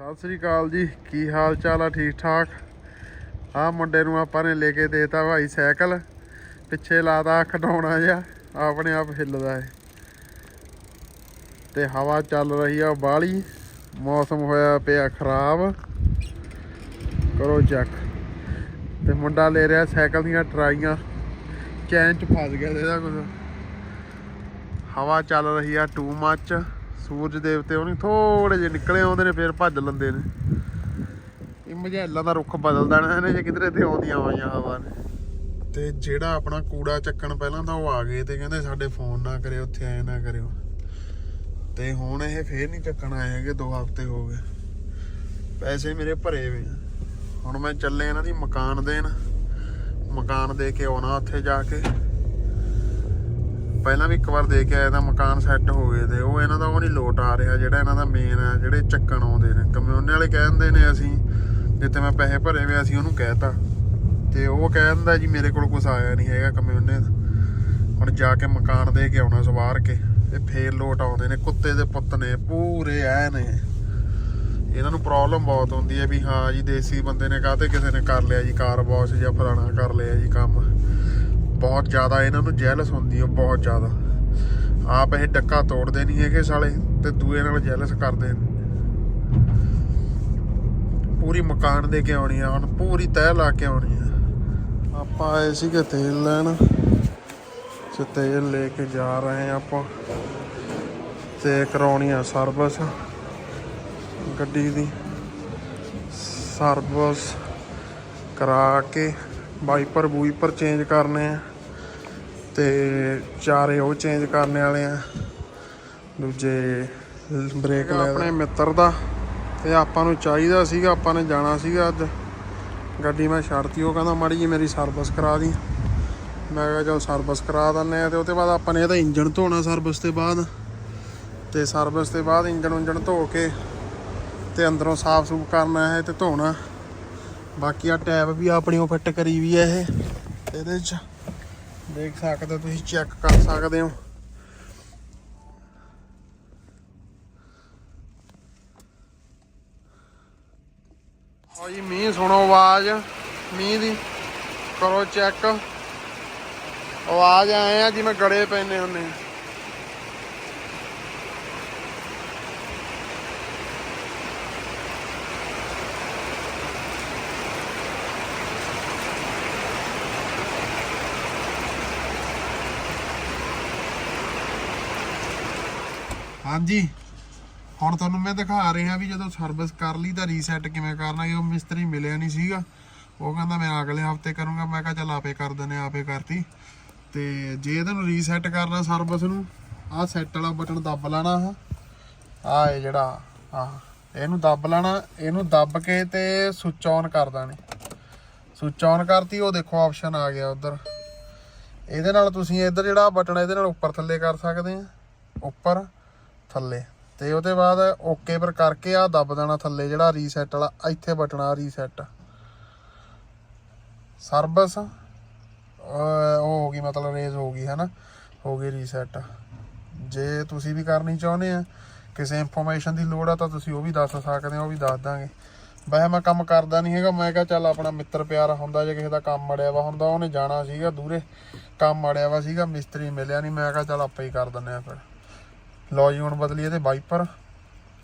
ਸਤਿ ਸ੍ਰੀ ਅਕਾਲ ਜੀ, ਕੀ ਹਾਲ ਚਾਲ ਆ, ਠੀਕ ਠਾਕ? ਆ ਮੁੰਡੇ ਨੂੰ ਆਪਾਂ ਨੇ ਲੈ ਕੇ ਦੇਤਾ ਭਾਈ ਸਾਈਕਲ, ਪਿੱਛੇ ਲਾਦਾ ਖਡਾਉਣਾ ਜਿਹਾ, ਆਪਣੇ ਆਪ ਹਿੱਲਦਾ ਹੈ ਤੇ ਹਵਾ ਚੱਲ ਰਹੀ ਆ ਬਾਲੀ ਮੌਸਮ ਹੋਇਆ ਪਿਆ ਖਰਾਬ। ਕਰੋ ਚੈੱਕ। ਤੇ ਮੁੰਡਾ ਲੈ ਰਿਹਾ ਸਾਈਕਲ ਦੀਆਂ ਟਰਾਈਆਂ, ਚੈਨ ਚ ਫਸ ਗਿਆ ਇਹਦਾ ਕੁਝ ਹਵਾ ਚੱਲ ਰਹੀ ਆ ਟੂ ਮੱਚ ਸੂਰਜ ਦੇਵਤੇ ਉਹਨੇ ਥੋੜੇ ਜਿਹੇ ਨਿਕਲੇ ਆਉਂਦੇ ਨੇ, ਫਿਰ ਭੱਜ ਲੈਂਦੇ ਨੇ। ਇਹ ਮਝੈਲਾਂ ਦਾ ਰੁੱਖ ਬਦਲਦਾ ਨਾ, ਇਹਨੇ ਜੇ ਕਿਧਰੇ ਤੇ ਆਉਂਦੀਆਂ ਹੋਈਆਂ ਹਵਾ ਨੇ। ਤੇ ਜਿਹੜਾ ਆਪਣਾ ਕੂੜਾ ਚੱਕਣ ਪਹਿਲਾਂ ਤਾਂ ਉਹ ਆ ਗਏ ਤੇ ਕਹਿੰਦੇ ਸਾਡੇ ਫੋਨ ਨਾ ਕਰਿਓ, ਉੱਥੇ ਆਏ ਨਾ ਕਰਿਓ। ਤੇ ਹੁਣ ਇਹ ਫੇਰ ਨਹੀਂ ਚੱਕਣ ਆਏ ਹੈਗੇ 2 ਹਫ਼ਤੇ ਹੋ ਗਏ। ਪੈਸੇ ਮੇਰੇ ਭਰੇ ਵੇ ਹੁਣ ਮੈਂ ਚੱਲੇ ਇਹਨਾਂ ਦੀ ਮਕਾਨ ਦੇਣ। ਮਕਾਨ ਦੇ ਕੇ ਆਉਣਾ ਉੱਥੇ ਜਾ ਕੇ। ਪਹਿਲਾਂ ਵੀ ਇੱਕ ਵਾਰ ਦੇ ਕੇ ਆਇਆ ਤਾਂ ਮਕਾਨ ਸੈੱਟ ਹੋ ਗਏ ਤੇ ਉਹ ਇਹਨਾਂ ਦਾ ਉਹ ਨਹੀਂ ਲੋਟ ਆ ਰਿਹਾ, ਜਿਹੜਾ ਇਹਨਾਂ ਦਾ ਮੇਨ ਆ, ਜਿਹੜੇ ਚੱਕਣ ਆਉਂਦੇ ਨੇ। ਕਮਿਊਨੇ ਵਾਲੇ ਕਹਿੰਦੇ ਨੇ ਅਸੀਂ, ਜਿੱਥੇ ਮੈਂ ਪੈਸੇ ਭਰੇ ਵੇ ਅਸੀਂ ਉਹਨੂੰ ਕਹਿਤਾ ਤੇ। ਉਹ ਕਹਿੰਦਾ ਜੀ, ਮੇਰੇ ਕੋਲ ਕੁਝ ਆਇਆ ਨਹੀਂ ਹੈਗਾ ਕਮਿਊਨੇ ਦਾ ਹੁਣ ਜਾ ਕੇ ਮਕਾਨ ਦੇ ਕੇ ਆਉਣਾ, ਸਵਾਰ ਕੇ। ਤੇ ਫੇਰ ਲੋਟ ਆਉਂਦੇ ਨੇ। ਕੁੱਤੇ ਦੇ ਪੁੱਤ ਨੇ, ਪੂਰੇ ਐ ਨੇ। ਇਹਨਾਂ ਨੂੰ ਪ੍ਰੋਬਲਮ ਬਹੁਤ ਹੁੰਦੀ ਹੈ ਵੀ ਹਾਂ ਜੀ, ਦੇਸੀ ਬੰਦੇ ਨੇ ਕਾਹਤੇ ਕਿਸੇ ਨੇ ਕਰ ਲਿਆ ਜੀ ਕਾਰ ਵਾਸ਼ ਜਾਂ ਫਲਾਣਾ ਕਰ ਲਿਆ ਜੀ ਕੰਮ। ਬਹੁਤ ਜ਼ਿਆਦਾ ਇਹਨਾਂ ਨੂੰ ਜੈਲਸ ਹੁੰਦੀ ਹੈ ਬਹੁਤ ਜ਼ਿਆਦਾ। ਆਪ ਇਹ ਡੱਕਾ ਤੋੜਦੇ ਨਹੀਂ ਹੈਗੇ ਸਾਲੇ ਤੇ ਦੂਏ ਨਾਲ ਜੈਲਸ ਕਰਦੇ ਨੇ। ਪੂਰੀ ਮਕਾਨ ਦੇ ਕੇ ਆਉਣੀ ਆ, ਹੁਣ ਪੂਰੀ ਤਹਿ ਲਾ ਕੇ ਆਉਣੀ ਆ। ਆਪਾਂ ਆਏ ਸੀਗੇ ਤੇਲ ਲੈਣ, ਤੇ ਤੇਲ ਲੈ ਕੇ ਜਾ ਰਹੇ ਆ ਆਪਾਂ। ਤੇ ਕਰਾਉਣੀ ਆ ਸਰਵਿਸ, ਗੱਡੀ ਦੀ। ਸਰਵਿਸ ਕਰਾ ਕੇ ਵਾਈਪਰ ਵੂਈਪਰ ਚੇਂਜ ਕਰਨੇ ਆ। ਤੇ ਚਾਰੇ ਉਹ ਚੇਂਜ ਕਰਨੇ ਵਾਲੇ ਆ। ਦੂਜੇ ਬ੍ਰੇਕ ਲੈ ਆਪਣੇ ਮਿੱਤਰ ਦਾ ਤੇ ਆਪਾਂ ਨੂੰ ਚਾਹੀਦਾ ਸੀਗਾ ਆਪਾਂ ਨੇ ਜਾਣਾ ਸੀਗਾ ਅੱਜ। ਗੱਡੀ ਮੈਂ ਛੱਡਤੀ ਉਹ ਕਹਿੰਦਾ ਮਾੜੀ ਜੀ ਮੇਰੀ ਸਰਵਿਸ ਕਰਾ ਦੀ। ਮੈਂ ਕਿਹਾ ਚਲ ਸਰਵਿਸ ਕਰਾ ਦਿੰਨੇ ਆ ਤੇ ਉਹ ਤੋਂ ਬਾਅਦ ਆਪਾਂ ਨੇ ਇਹਦਾ ਇੰਜਨ ਧੋਣਾ ਸਰਵਿਸ ਤੇ ਬਾਅਦ। ਤੇ ਸਰਵਿਸ ਤੇ ਬਾਅਦ ਇੰਜਨ ਉਂਜਨ ਧੋ ਕੇ ਤੇ ਅੰਦਰੋਂ ਸਾਫ਼ ਸੂਫ ਕਰਨਾ ਹੈ ਤੇ ਧੋਣਾ। ਬਾਕੀ ਆ ਟੈਬ ਵੀ ਆਪਣੀ ਉਹ ਫਿੱਟ ਕਰੀ ਵੀ ਹੈ ਇਹ ਇਹਦੇ ਚ। ਦੇਖ ਸਕਦੇ ਹੋ ਤੁਸੀਂ ਚੈੱਕ ਕਰ ਸਕਦੇ ਹੋ। ਹਾਂ ਜੀ, ਮੀਂਹ ਸੁਣੋ ਆਵਾਜ਼। ਮੀਂਹ ਦੀ, ਕਰੋ ਚੈੱਕ ਆਵਾਜ਼ ਆਏ ਆ ਜਿਵੇਂ ਗੜੇ ਪੈਨੇ ਹੁੰਦੇ ਹਾਂਜੀ। ਹੁਣ ਤੁਹਾਨੂੰ ਮੈਂ ਦਿਖਾ ਰਿਹਾ ਵੀ ਜਦੋਂ ਸਰਵਿਸ ਕਰ ਲਈ ਤਾਂ ਰੀਸੈਟ ਕਿਵੇਂ ਕਰਨਾ ਇਹ ਮਿਸਤਰੀ ਮਿਲਿਆ ਨਹੀਂ ਸੀਗਾ। ਉਹ ਕਹਿੰਦਾ ਮੈਂ ਅਗਲੇ ਹਫ਼ਤੇ ਕਰੂੰਗਾ। ਮੈਂ ਕਿਹਾ ਚੱਲ ਆਪੇ ਕਰ ਦਿੰਦੇ ਆ, ਆਪੇ ਕਰਤੀ। ਤੇ ਜੇ ਇਹਨੂੰ ਰੀਸੈਟ ਕਰਨਾ ਸਰਵਿਸ ਨੂੰ ਆਹ ਸੈੱਟ ਵਾਲਾ ਬਟਨ ਦੱਬ ਲੈਣਾ ਆ ਆ ਇਹ ਜਿਹੜਾ ਆ ਇਹਨੂੰ ਦੱਬ ਲੈਣਾ ਇਹਨੂੰ ਦੱਬ ਕੇ ਤੇ ਸੁੱਚ ਔਨ ਕਰ ਦੇਣੀ। ਸੁੱਚ ਔਨ ਕਰਤੀ ਉਹ ਦੇਖੋ ਆਪਸ਼ਨ ਆ ਗਿਆ ਉਧਰ। ਇਹਦੇ ਨਾਲ ਤੁਸੀਂ ਇੱਧਰ ਜਿਹੜਾ ਬਟਨ ਇਹਦੇ ਨਾਲ ਉੱਪਰ ਥੱਲੇ ਕਰ ਸਕਦੇ ਆ। ਉੱਪਰ। ਥੱਲੇ। ਤੇ ਉਹਦੇ ਬਾਅਦ ਓਕੇ ਪਰ ਕਰਕੇ ਆ ਦੱਬ ਦੇਣਾ ਥੱਲੇ ਜਿਹੜਾ ਰੀਸੈਟ ਵਾਲਾ, ਇੱਥੇ ਬਟਨ ਆ ਰੀਸੈਟ ਸਰਵਿਸ ਉਹ ਹੋ ਗਈ, ਮਤਲਬ ਰੇਜ਼ ਹੋ ਗਈ, ਹੈਨਾ? ਹੋ ਗਈ ਰੀਸੈਟ ਜੇ ਤੁਸੀਂ ਵੀ ਕਰਨੀ ਚਾਹੁੰਦੇ ਆ, ਕਿਸੇ ਇਨਫੋਰਮੇਸ਼ਨ ਦੀ ਲੋੜ ਆ, ਤਾਂ ਤੁਸੀਂ ਉਹ ਵੀ ਦੱਸ ਸਕਦੇ ਹੋ, ਉਹ ਵੀ ਦੱਸ ਦਾਂਗੇ। ਵੈਸੇ ਮੈਂ ਕੰਮ ਕਰਦਾ ਨਹੀਂ ਹੈਗਾ, ਮੈਂ ਕਿਹਾ ਚੱਲ ਆਪਣਾ ਮਿੱਤਰ ਪਿਆਰਾ ਹੁੰਦਾ, ਜੇ ਕਿਸੇ ਦਾ ਕੰਮ ਅੜਿਆ ਵਾ ਹੁੰਦਾ, ਉਹਨੇ ਜਾਣਾ ਸੀਗਾ ਦੂਰੇ। ਕੰਮ ਅੜਿਆ ਵਾ ਸੀਗਾ, ਮਿਸਤਰੀ ਮਿਲਿਆ ਨਹੀਂ ਮੈਂ ਕਿਹਾ ਚੱਲ ਆਪਾਂ ਹੀ ਕਰ ਦਿੰਨੇ ਆ ਫਿਰ। ਲੋ ਜੀ, ਹੁਣ ਬਦਲੀ ਇਹਦੇ ਵਾਈਪਰ।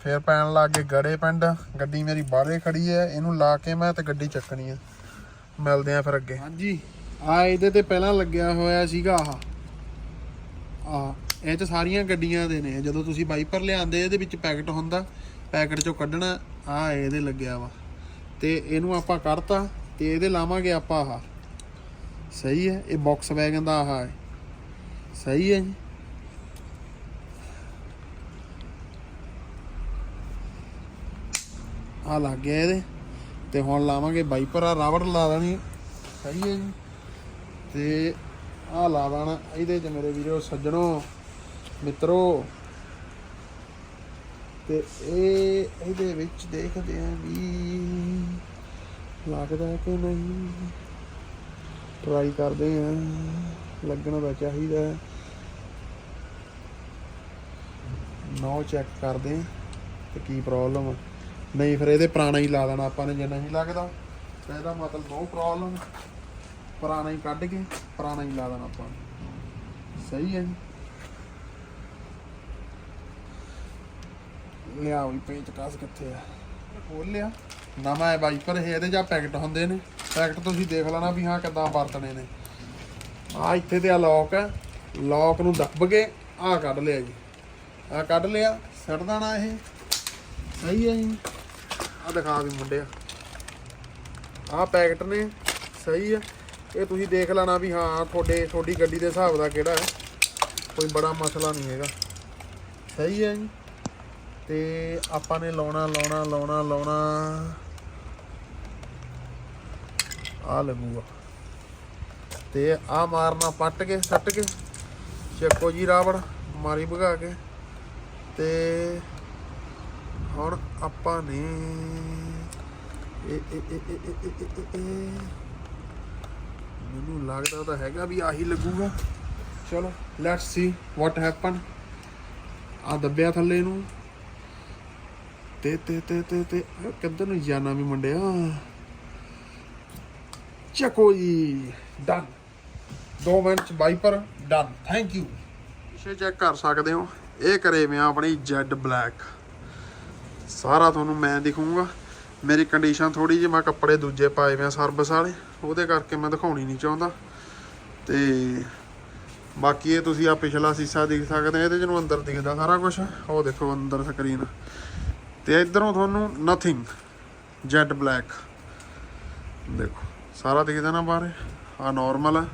ਫੇਰ ਪੈਣ ਲੱਗ ਗਏ ਗੜੇ ਪਿੰਡ। ਗੱਡੀ ਮੇਰੀ ਬਾਹਰੇ ਖੜੀ ਹੈ, ਇਹਨੂੰ ਲਾ ਕੇ ਮੈਂ ਤੇ ਗੱਡੀ ਚੱਕਣੀ ਹੈ। ਮਿਲਦੇ ਆ ਫਿਰ ਅੱਗੇ। ਹਾਂਜੀ। ਆ ਇਹਦੇ ਤੇ ਪਹਿਲਾਂ ਲੱਗਿਆ ਹੋਇਆ ਸੀਗਾ ਆਹ। ਆ, ਇਹ ਚ ਸਾਰੀਆਂ ਗੱਡੀਆਂ ਦੇ ਨੇ। ਜਦੋਂ ਤੁਸੀਂ ਵਾਈਪਰ ਲਿਆਂਦੇ, ਇਹਦੇ ਵਿੱਚ ਪੈਕਟ ਹੁੰਦਾ। ਪੈਕਟ ਚੋਂ ਕੱਢਣਾ, ਆ ਇਹਦੇ ਲੱਗਿਆ ਵਾ। ਤੇ ਇਹਨੂੰ ਆਪਾਂ ਕੱਢਤਾ ਤੇ ਇਹਦੇ ਲਾਵਾਂਗੇ ਆਪਾਂ ਆਹ। ਸਹੀ ਹੈ? ਇਹ ਬਾਕਸ ਵੈਗਨ ਦਾ ਆਹ ਸਹੀ ਹੈ ਜੀ? ਆ ਲੱਗ ਗਿਆ ਇਹਦੇ। ਤੇ ਹੁਣ ਲਾਵਾਂਗੇ ਵਾਈਪਰ ਆ ਰਬੜ ਲਾ ਦੇਣੀ ਸਹੀ ਹੈ ਜੀ। ਤੇ ਆ ਲਾ ਦੇਣਾ ਇਹਦੇ ਚ ਮੇਰੇ ਵੀਰੋ ਸੱਜਣੋ, ਮਿੱਤਰੋ। ਤੇ ਇਹ ਇਹਦੇ ਵਿੱਚ ਦੇਖਦੇ ਆਂ ਵੀ ਲੱਗਦਾ ਕਿ ਨਹੀਂ। ਟਰਾਈ ਕਰਦੇ ਆਂ ਲੱਗਣਾ ਤਾਂ ਚਾਹੀਦਾ ਨੋ ਚੈੱਕ ਕਰਦੇ ਤੇ ਕੀ ਪ੍ਰੋਬਲਮ ਆ। ਨਹੀਂ ਫਿਰ ਇਹਦੇ ਪੁਰਾਣਾ ਹੀ ਲਾ ਦੇਣਾ, ਆਪਾਂ ਨੇ ਜੇ ਨਹੀਂ ਲੱਗਦਾ ਤਾਂ ਇਹਦਾ ਮਤਲਬ ਨੋ ਪ੍ਰੋਬਲਮ ਪੁਰਾਣਾ ਹੀ ਕੱਢ ਕੇ, ਪੁਰਾਣਾ ਹੀ ਲਾ ਦੇਣਾ ਆਪਾਂ ਨੇ। ਸਹੀ ਹੈ ਜੀ। ਲਿਆ ਵੀ ਪੇਚ ਕਾਸ ਕਿੱਥੇ ਆ? ਖੋਲ ਲਿਆ। ਨਵਾਂ ਹੈ ਵਾਈਪਰ ਇਹ ਇਹਦੇ ਜਾਂ ਪੈਕਟ ਹੁੰਦੇ ਨੇ। ਪੈਕਟ ਤੁਸੀਂ ਦੇਖ ਲੈਣਾ ਵੀ ਹਾਂ ਕਿੱਦਾਂ ਵਰਤਣੇ ਨੇ। ਆ ਇੱਥੇ ਤੇ ਆ ਲੌਕ ਹੈ ਲੌਕ ਨੂੰ ਦੱਬ ਕੇ ਆ ਕੱਢ ਲਿਆ ਜੀ। ਆ ਕੱਢ ਲਿਆ, ਸੱਟ ਦੇਣਾ ਇਹ। ਸਹੀ ਹੈ ਜੀ। ਆ ਦਿਖਾ ਵੀ ਮੁੰਡਿਆ ਆ। ਪੈਕਟ ਨੇ, ਸਹੀ ਆ। ਇਹ ਤੁਸੀਂ ਦੇਖ ਲੈਣਾ ਵੀ ਹਾਂ, ਤੁਹਾਡੇ, ਤੁਹਾਡੀ ਗੱਡੀ ਦੇ ਹਿਸਾਬ ਦਾ ਕਿਹੜਾ ਹੈ। ਕੋਈ ਬੜਾ ਮਸਲਾ ਨਹੀਂ ਹੈਗਾ। ਸਹੀ ਹੈ ਜੀ। ਤੇ ਆਪਾਂ ਨੇ ਲਾਉਣਾ ਲਾਉਣਾ ਲਾਉਣਾ ਲਾਉਣਾ। ਆ ਲੱਗੂਗਾ। ਤੇ ਆ ਮਾਰਨਾ ਪੱਟ ਕੇ, ਸੱਟ ਕੇ। ਚੱਕੋ ਜੀ ਰਾਵੜ ਮਾਰੀ ਭਗਾ ਕੇ। ਤੇ ਹੁਣ ਆਪਾਂ ਨੇ ਮੈਨੂੰ ਲੱਗਦਾ ਤਾਂ ਹੈਗਾ ਵੀ ਆਹੀ ਲੱਗੂਗਾ। ਚਲੋ ਲੈਟਸ ਸੀ ਵਾਟ ਹੈਪਨ ਆ ਦੱਬਿਆ ਥੱਲੇ ਨੂੰ। ਤੇ ਤੇ ਤੇ ਤੇ ਤੇ ਕਿੱਧਰ ਨੂੰ ਜਾਣਾ ਵੀ ਮੁੰਡਿਆ? ਚੱਕੋ ਜੀ ਡਨ ਦੋ ਮਿੰਟ ਚ ਵਾਈਪਰ ਡਨ ਥੈਂਕ ਯੂ ਪਿੱਛੇ ਚੈੱਕ ਕਰ ਸਕਦੇ ਹੋ। ਇਹ ਕਰੇ ਮੈਂ ਆਪਣੀ ਜੈਡ ਬਲੈਕ ਸਾਰਾ ਤੁਹਾਨੂੰ ਮੈਂ ਦਿਖਾਉਂਗਾ। ਮੇਰੀ ਕੰਡੀਸ਼ਨ ਥੋੜੀ ਜਿਹੀ, ਮੈਂ ਕੱਪੜੇ ਦੂਜੇ ਪਾਏ ਮੈਂ ਸਰਵਿਸ ਵਾਲੇ। ਉਹਦੇ ਕਰਕੇ ਮੈਂ ਦਿਖਾਉਣੀ ਨਹੀਂ ਚਾਹੁੰਦਾ। ਤੇ ਬਾਕੀ ਇਹ ਤੁਸੀਂ ਆ ਪਿਛਲਾ ਸੀਸਾ ਦੇਖ ਸਕਦੇ ਹੋ, ਇਹਦੇ ਜਿਹਨੂੰ ਅੰਦਰ ਦਿਖਦਾ ਸਾਰਾ ਕੁਝ ਉਹ ਦੇਖੋ ਅੰਦਰ ਸਕਰੀਨ ਤੇ ਇਧਰੋਂ ਤੁਹਾਨੂੰ ਨਥਿੰਗ ਜੈਡ ਬਲੈਕ ਦੇਖੋ, ਸਾਰਾ ਦਿਖਦਾ ਨਾ ਬਾਹਰ। ਆ ਨਾਰਮਲ ਆ।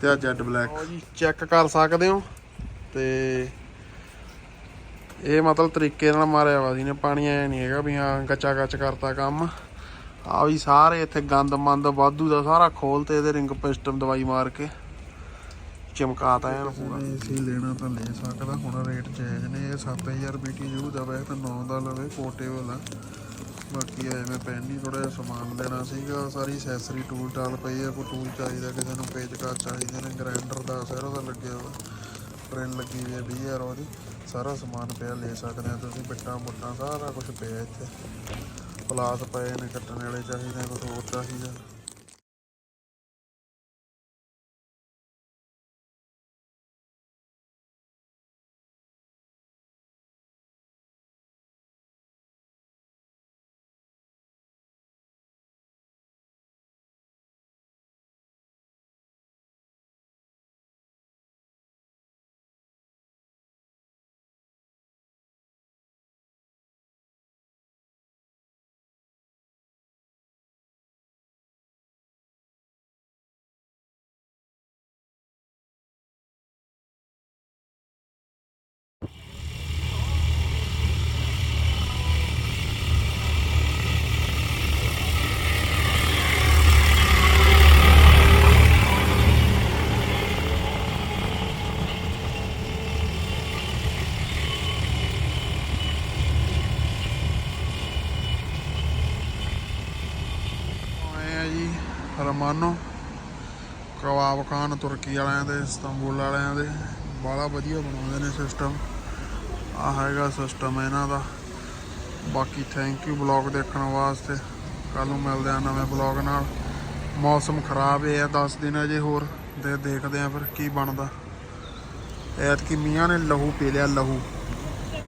ਤੇ ਆ ਜੈਡ ਬਲੈਕ ਜੀ ਚੈੱਕ ਕਰ ਸਕਦੇ ਹੋ। ਤੇ ਇਹ ਮਤਲਬ ਤਰੀਕੇ ਨਾਲ ਮਾਰਿਆ ਵਾ ਜੀ ਨੇ, ਪਾਣੀ ਆਇਆ ਨਹੀਂ ਹੈਗਾ ਵੀ ਹਾਂ ਕੱਚਾ ਕੱਚ ਕਰਤਾ ਕੰਮ। ਆ ਵੀ ਸਾਰੇ ਇੱਥੇ ਗੰਦ ਮੰਦ ਵਾਧੂ ਦਾ ਸਾਰਾ ਖੋਲ ਤੇ ਇਹਦੇ ਰਿੰਗ ਪਿਸਟਮ ਦਵਾਈ ਮਾਰ ਕੇ ਚਮਕਾਤਾ ਐਨ ਪੂਰਾ। ਏਸੀ ਲੈਣਾ ਤਾਂ ਲੈ ਸਕਦਾ, ਹੁਣ ਰੇਟ ਜਾਇਜ਼ ਨੇ, ਇਹ 7000 ਬੀਟੀ ਯੂ ਦਾ ਵੈਸੇ ਤਾਂ 9 ਦਾ ਲਵੇ ਪੋਰਟੇਬਲ ਆ। ਬਾਕੀ ਐਵੇਂ ਪੈਣੀ ਥੋੜਾ ਜਿਹਾ ਸਮਾਨ ਲੈਣਾ ਸੀਗਾ, ਸਾਰੀ ਐਕਸੈਸਰੀ ਟੂਲ ਟਾਲ ਪਈ ਆ, ਕੋਈ ਟੂਲ ਚਾਹੀਦਾ, ਕਿਸੇ ਨੂੰ ਪੇਚਕਸ ਚਾਹੀਦੇ ਨੇ ਗ੍ਰਾਈਂਡਰ ਦਾ ਸਾਰਾ ਦਾ ਲੱਗਿਆ ਵਾ ਟ੍ਰੇਨ ਲੱਗੀ ਹੋਈ ਹੈ 20000 ਉਹਦੀ। ਸਾਰਾ ਸਮਾਨ ਪਿਆ ਲੈ ਸਕਦੇ ਆ ਤੁਸੀਂ, ਬਿੱਟਾਂ ਬੁੱਟਾਂ, ਸਾਰਾ ਕੁਝ ਪਿਆ ਇੱਥੇ। ਪਲਾਸ ਪਏ ਨੇ, ਕੱਟਣ ਵਾਲੇ ਚਾਹੀਦੇ ਕੁਝ ਹੋਰ ਚਾਹੀਦਾ ਆਏ ਆ ਜੀ ਰਮਾਨੋ ਕਬਾਬ ਖਾਨ ਤੁਰਕੀ ਵਾਲਿਆਂ ਦੇ, ਇਸਤਾਂਬੁਲ ਵਾਲਿਆਂ ਦੇ ਬਾਲਾ ਵਧੀਆ ਬਣਾਉਂਦੇ ਨੇ ਸਿਸਟਮ ਆ ਹੈਗਾ ਸਿਸਟਮ ਇਹਨਾਂ ਦਾ। ਬਾਕੀ ਥੈਂਕ ਯੂ ਬਲੌਗ ਦੇਖਣ ਵਾਸਤੇ। ਕੱਲ ਨੂੰ ਮਿਲਦੇ ਆ ਨਵੇਂ ਬਲੌਗ ਨਾਲ। ਮੌਸਮ ਖਰਾਬ ਹੈ 10 ਦਿਨ ਅਜੇ ਹੋਰ। ਤੇ ਦੇਖਦੇ ਆ ਫਿਰ ਕੀ ਬਣਦਾ। ਐਤਕੀ ਮੀਆਂ ਨੇ ਲਹੂ ਪੀ ਲਿਆ, ਲਹੂ।